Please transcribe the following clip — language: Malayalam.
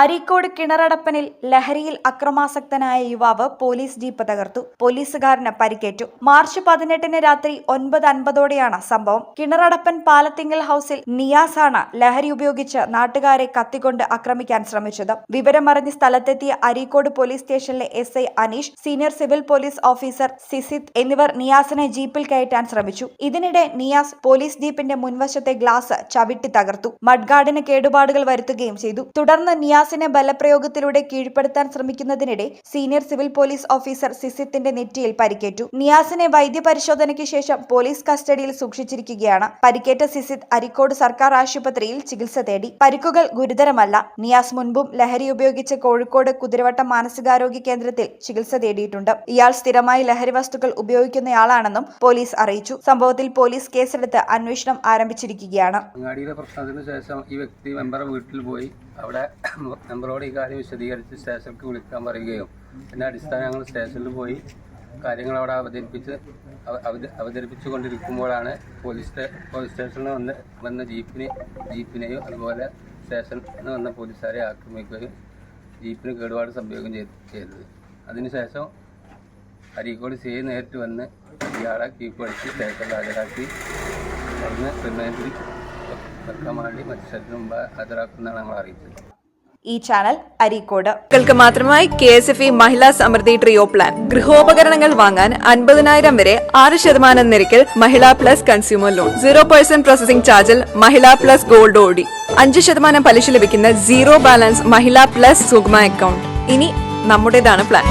അരീക്കോട് കിണറടപ്പനിൽ ലഹരിയിൽ അക്രമാസക്തനായ യുവാവ് പോലീസ് ജീപ്പ് തകർത്തു. പോലീസുകാരന് പരിക്കേറ്റു. മാർച്ച് പതിനെട്ടിന് രാത്രി ഒൻപത് അൻപതോടെയാണ് സംഭവം. കിണറടപ്പൻ പാലത്തിങ്കൽ ഹൌസിൽ നിയാസാണ് ലഹരി ഉപയോഗിച്ച് നാട്ടുകാരെ കത്തിക്കൊണ്ട് ആക്രമിക്കാൻ ശ്രമിച്ചത്. വിവരമറിഞ്ഞ് സ്ഥലത്തെത്തിയ അരീക്കോട് പോലീസ് സ്റ്റേഷനിലെ S I Aneesh senior civil police officer Sisith എന്നിവർ നിയാസിനെ ജീപ്പിൽ കയറ്റാൻ ശ്രമിച്ചു. ഇതിനിടെ നിയാസ് പോലീസ് ജീപ്പിന്റെ മുൻവശത്തെ ഗ്ലാസ് ചവിട്ടി തകർത്തു. മഡ്ഗാർഡിന് കേടുപാടുകൾ വരുത്തുകയും ചെയ്തു. തുടർന്ന് നിയാസിനെ ബലപ്രയോഗത്തിലൂടെ കീഴ്പ്പെടുത്താൻ ശ്രമിക്കുന്നതിനിടെ സീനിയർ സിവിൽ പോലീസ് ഓഫീസർ സിസിത്തിന്റെ നെറ്റിയിൽ പരിക്കേറ്റു. നിയാസിനെ വൈദ്യപരിശോധനയ്ക്ക് ശേഷം പോലീസ് കസ്റ്റഡിയിൽ സൂക്ഷിച്ചിരിക്കുകയാണ്. പരിക്കേറ്റ സിസിത് അരിക്കോട് സർക്കാർ ആശുപത്രിയിൽ ചികിത്സ തേടി. പരിക്കുകൾ ഗുരുതരമല്ല. നിയാസ് മുൻപും ലഹരി ഉപയോഗിച്ച് കോഴിക്കോട് കുതിരവട്ടം മാനസികാരോഗ്യ കേന്ദ്രത്തിൽ ചികിത്സ തേടിയിട്ടുണ്ട്. ഇയാൾ സ്ഥിരമായി ലഹരി വസ്തുക്കൾ ഉപയോഗിക്കുന്നയാളാണെന്നും പോലീസ് അറിയിച്ചു. സംഭവത്തിൽ പോലീസ് കേസെടുത്ത് അന്വേഷണം ആരംഭിച്ചിരിക്കുകയാണ്. ശേഷം ഈ വ്യക്തി മെമ്പറെ വീട്ടിൽ പോയി. അവിടെ മെമ്പറോട് ഈ കാര്യം വിശദീകരിച്ച് സ്റ്റേഷനിലേക്ക് വിളിക്കാൻ പറയുകയും പിന്നെ അടിസ്ഥാനം ഞങ്ങൾ സ്റ്റേഷനിൽ പോയി കാര്യങ്ങൾ അവിടെ അവതരിപ്പിച്ച് അവ- അവത- അവതരിപ്പിച്ചു കൊണ്ടിരിക്കുമ്പോഴാണ് പോലീസ് പോലീസ് സ്റ്റേഷനിൽ വന്ന് വന്ന ജീപ്പിന് ജീപ്പിനെയും അതുപോലെ സ്റ്റേഷനിൽ വന്ന പോലീസുകാരെ ആക്രമിക്കുകയും ജീപ്പിന് കേടുപാട് സംഭവിക്കുകയും ചെയ്ത് ചെയ്തത്. അതിനുശേഷം അരീക്കോട് സി നേരിട്ട് വന്ന് ഇയാളെ കീപ്പടിച്ച് സ്റ്റേഷനിൽ ഹാജരാക്കി. അവിടുന്ന് റിമാൻഡിൽ വെക്കാൻ വേണ്ടി മജിസ്ട്രേറ്റിന് മുമ്പ് ഹാജരാക്കുന്നതാണ് ഞങ്ങൾ അറിയിച്ചത്. ഈ ചാനൽ അരീക്കോട്. ൾക്ക് മാത്രമായി K S F E Mahila Samriddhi trio plan ഗൃഹോപകരണങ്ങൾ വാങ്ങാൻ അൻപതിനായിരം വരെ ആറ് ശതമാനം നിരക്കിൽ Mahila plus consumer loan zero percent processing ചാർജിൽ മഹിളാ പ്ലസ് ഗോൾഡ് ഓടി. അഞ്ച് ശതമാനം പലിശ ലഭിക്കുന്ന സീറോ ബാലൻസ് മഹിളാ പ്ലസ് സുഗ്മ അക്കൗണ്ട് ഇനി നമ്മുടേതാണ് പ്ലാൻ